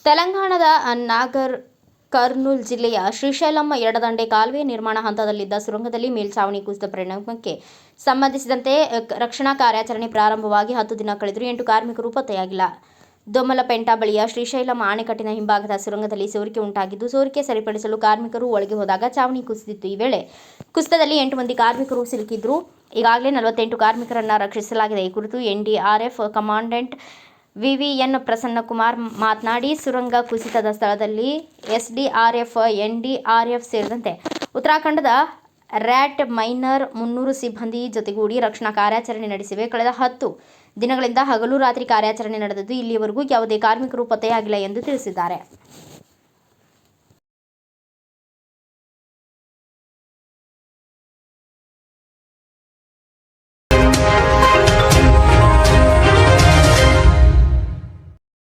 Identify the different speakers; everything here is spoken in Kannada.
Speaker 1: ತೆಲಂಗಾಣದ ನಾಗರ್ ಕರ್ನೂಲ್ ಜಿಲ್ಲೆಯ ಶ್ರೀಶೈಲಂ ಎಡದಂಡೆ ಕಾಲುವೆ ನಿರ್ಮಾಣ ಹಂತದಲ್ಲಿದ್ದ ಸುರಂಗದಲ್ಲಿ ಮೇಲ್ಛಾವಣಿ ಕುಸಿದ ಪರಿಣಾಮಕ್ಕೆ ಸಂಬಂಧಿಸಿದಂತೆ ರಕ್ಷಣಾ ಕಾರ್ಯಾಚರಣೆ ಪ್ರಾರಂಭವಾಗಿ ಹತ್ತು ದಿನ ಕಳೆದರೂ ಎಂಟು ಕಾರ್ಮಿಕರು ಪತ್ತೆಯಾಗಿಲ್ಲ. ದೊಮ್ಮಲಪೆಂಟ ಬಳಿಯ ಶ್ರೀಶೈಲಂ ಆಣೆಕಟ್ಟಿನ ಹಿಂಭಾಗದ ಸುರಂಗದಲ್ಲಿ ಸೋರಿಕೆ ಉಂಟಾಗಿದ್ದು, ಸೋರಿಕೆ ಸರಿಪಡಿಸಲು ಕಾರ್ಮಿಕರು ಒಳಗೆ ಹೋದಾಗ ಚಾವಣಿ ಕುಸಿದಿತ್ತು. ಈ ವೇಳೆ ಕುಸಿತದಲ್ಲಿ ಎಂಟು ಮಂದಿ ಕಾರ್ಮಿಕರು ಸಿಲುಕಿದ್ರು. ಈಗಾಗಲೇ ನಲವತ್ತೆಂಟು ಕಾರ್ಮಿಕರನ್ನು ರಕ್ಷಿಸಲಾಗಿದೆ. ಈ ಕುರಿತು ಎನ್ಡಿಆರ್ಎಫ್ ಕಮಾಂಡೆಂಟ್ ವಿವಿಎನ್ ಪ್ರಸನ್ನಕುಮಾರ್ ಮಾತನಾಡಿ, ಸುರಂಗ ಕುಸಿತದ ಸ್ಥಳದಲ್ಲಿ ಎಸ್ಡಿಆರ್ಎಫ್, ಎನ್ಡಿಆರ್ಎಫ್ ಸೇರಿದಂತೆ ಉತ್ತರಾಖಂಡದ ರ್ಯಾಟ್ ಮೈನರ್ ಮುನ್ನೂರು ಸಿಬ್ಬಂದಿ ಜೊತೆಗೂಡಿ ರಕ್ಷಣಾ ಕಾರ್ಯಾಚರಣೆ ನಡೆಸಿವೆ. ಕಳೆದ ಹತ್ತು ದಿನಗಳಿಂದ ಹಗಲು ರಾತ್ರಿ ಕಾರ್ಯಾಚರಣೆ ನಡೆದಿದ್ದು ಇಲ್ಲಿಯವರೆಗೂ ಯಾವುದೇ ಕಾರ್ಮಿಕರು ಪತ್ತೆಯಾಗಿಲ್ಲ ಎಂದು ತಿಳಿಸಿದ್ದಾರೆ.